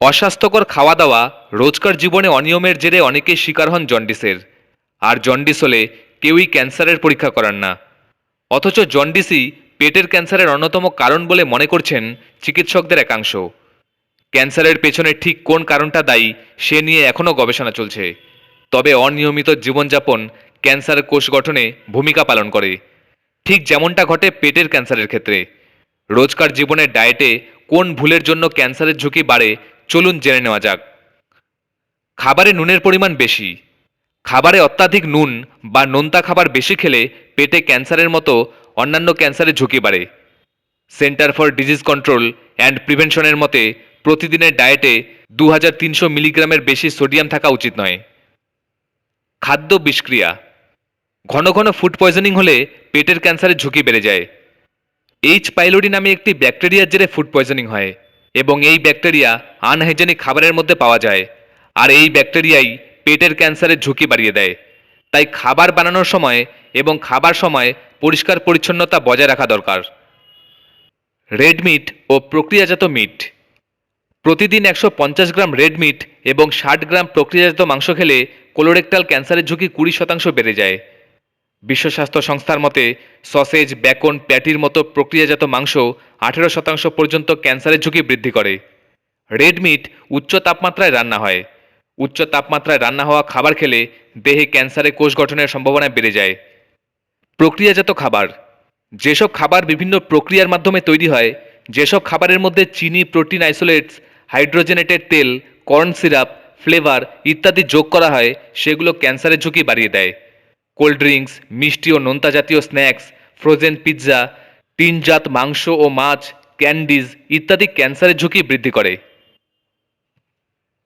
অস্বাস্থ্যকর খাওয়া দাওয়া রোজকার জীবনে অনিয়মের জেরে অনেকেই শিকার হন জন্ডিসের। আর জন্ডিস হলে কেউই ক্যান্সারের পরীক্ষা করান না। অথচ জন্ডিসই পেটের ক্যান্সারের অন্যতম কারণ বলে মনে করছেন চিকিৎসকদের একাংশ। ক্যান্সারের পেছনে ঠিক কোন কারণটা দায়ী, সে নিয়ে এখনও গবেষণা চলছে। তবে অনিয়মিত জীবনযাপন ক্যান্সার কোষ গঠনে ভূমিকা পালন করে। ঠিক যেমনটা ঘটে পেটের ক্যান্সারের ক্ষেত্রে। রোজকার জীবনের ডায়েটে কোন ভুলের জন্য ক্যান্সারের ঝুঁকি বাড়ে চলুন জেনে নেওয়া যাক। খাবারে নুনের পরিমাণ বেশি। খাবারে অত্যাধিক নুন বা নোনতা খাবার বেশি খেলে পেটে ক্যান্সারের মতো অন্যান্য ক্যান্সারের ঝুঁকি বাড়ে। Center for Disease Control and প্রিভেনশনের মতে, প্রতিদিনের ডায়েটে দু হাজার তিনশো মিলিগ্রামের বেশি সোডিয়াম থাকা উচিত নয়। খাদ্য বিষক্রিয়া। ঘন ঘন ফুড পয়জনিং হলে পেটের ক্যান্সারের ঝুঁকি বেড়ে যায়। এইচ পাইলোরি নামে একটি ব্যাকটেরিয়ার জেরে ফুড পয়জনিং হয়। এবং এই ব্যাকটেরিয়া আনহাইজেনিক খাবারের মধ্যে পাওয়া যায়। আর এই ব্যাকটেরিয়াই পেটের ক্যান্সারের ঝুঁকি বাড়িয়ে দেয়। তাই খাবার বানানোর সময় এবং খাবার সময় পরিষ্কার পরিচ্ছন্নতা বজায় রাখা দরকার। রেড মিট ও প্রক্রিয়াজাত মিট। প্রতিদিন একশো পঞ্চাশ গ্রাম রেড মিট এবং ষাট গ্রাম প্রক্রিয়াজাত মাংস খেলে কোলোরেক্টাল ক্যান্সারের ঝুঁকি কুড়ি শতাংশ বেড়ে যায়। বিশ্ব স্বাস্থ্য সংস্থার মতে, সসেজ বেকন প্যাটির মতো প্রক্রিয়াজাত মাংস আঠেরো শতাংশ পর্যন্ত ক্যান্সারের ঝুঁকি বৃদ্ধি করে। রেড মিট উচ্চ তাপমাত্রায় রান্না হয়। উচ্চ তাপমাত্রায় রান্না হওয়া খাবার খেলে দেহে ক্যান্সারের কোষ গঠনের সম্ভাবনা বেড়ে যায়। প্রক্রিয়াজাত খাবার। যেসব খাবার বিভিন্ন প্রক্রিয়ার মাধ্যমে তৈরি হয়, যেসব খাবারের মধ্যে চিনি, প্রোটিন, আইসোলেটস, হাইড্রোজেনেটেড তেল, কর্ন সিরাপ, ফ্লেভার ইত্যাদি যোগ করা হয়, সেগুলো ক্যান্সারের ঝুঁকি বাড়িয়ে দেয়। কোল্ড ড্রিঙ্কস, মিষ্টি ও নোনতা জাতীয় স্ন্যাক্স, ফ্রোজেন পিৎজা টিনজাত মাংস ও মাছ, ক্যান্ডিজ ইত্যাদি ক্যান্সারের ঝুঁকি বৃদ্ধি করে।